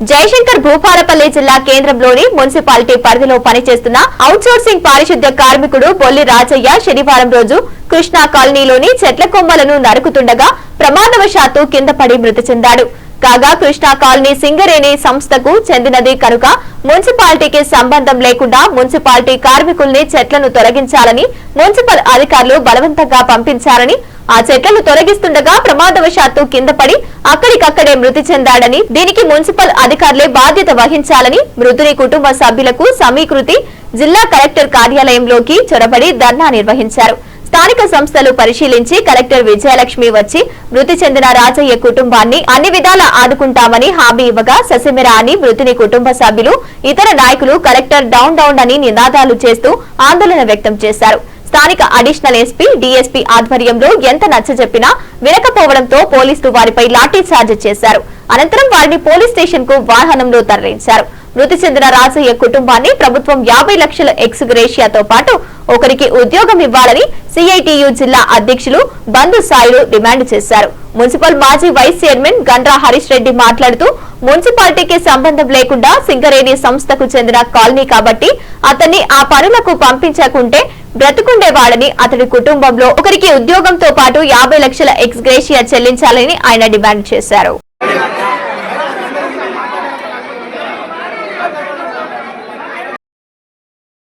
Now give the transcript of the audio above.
జయశంకర్ భూపాలపల్లి జిల్లా కేంద్రంలోని మున్సిపాలిటీ పరిధిలో పనిచేస్తున్న అవుట్సోర్సింగ్ పారిశుద్ధ్య కార్మికుడు బొల్లి రాజయ్య శనివారం రోజు కృష్ణా కాలనీలోని చెట్ల కొమ్మలను నరుకుతుండగా ప్రమాదవశాత్తు కింద పడి మృతి చెందాడు. కాగా కృష్ణా కాలనీ సింగరేణి సంస్థకు చెందినది కనుక మున్సిపాలిటీకి సంబంధం లేకుండా మున్సిపాలిటీ కార్మికుల్ని చెట్లను తొలగించాలని మున్సిపల్ అధికారులు బలవంతంగా పంపించారని ఆ చెట్లను తొలగిస్తుండగా ప్రమాదవశాత్తు కింద పడి అక్కడికక్కడే మృతి చెందాడని దీనికి మున్సిపల్ అధికారులే బాధ్యత వహించాలని మృతుని కుటుంబ సభ్యులకు సమీకృతి జిల్లా కలెక్టర్ కార్యాలయంలోకి చొరబడి ధర్నా నిర్వహించారు. స్థానిక సంస్థలు పరిశీలించి కలెక్టర్ విజయలక్ష్మి వచ్చి మృతి చెందిన రాజయ్య కుటుంబాన్ని అన్ని విధాలా ఆదుకుంటామని హామీ ఇవ్వగా ససిమిర అని మృతుని కుటుంబ సభ్యులు ఇతర నాయకులు కలెక్టర్ డౌన్ డౌన్ అని నినాదాలు చేస్తూ ఆందోళన వ్యక్తం చేశారు. స్థానిక అడిషనల్ ఎస్పీ డీఎస్పీ ఆధ్వర్యంలో ఎంత నచ్చజెప్పినా వినకపోవడంతో పోలీసులు వారిపై లాఠీ చార్జ్ చేశారు. అనంతరం వారిని పోలీస్ స్టేషన్కు వాహనంలో తరలించారు. మృతి చెందిన రాజయ్య కుటుంబాన్ని ప్రభుత్వం యాభై లక్షల ఎక్స్ గ్రేషియాతో పాటు ఒకరికి ఉద్యోగం ఇవ్వాలని సిఐటియు జిల్లా అధ్యక్షులు బంధు సాయిలు డిమాండ్ చేశారు. మున్సిపల్ మాజీ వైస్ చైర్మన్ గండ్రా హరీష్ రెడ్డి మాట్లాడుతూ మున్సిపాలిటీకి సంబంధం లేకుండా సింగరేణి సంస్థకు చెందిన కాలనీ కాబట్టి అతన్ని ఆ పనులకు పంపించకుంటే బ్రతుకుండేవాడని అతడి కుటుంబంలో ఒకరికి ఉద్యోగంతో పాటు యాభై లక్షల ఎక్స్ గ్రేషియా చెల్లించాలని ఆయన డిమాండ్ చేశారు.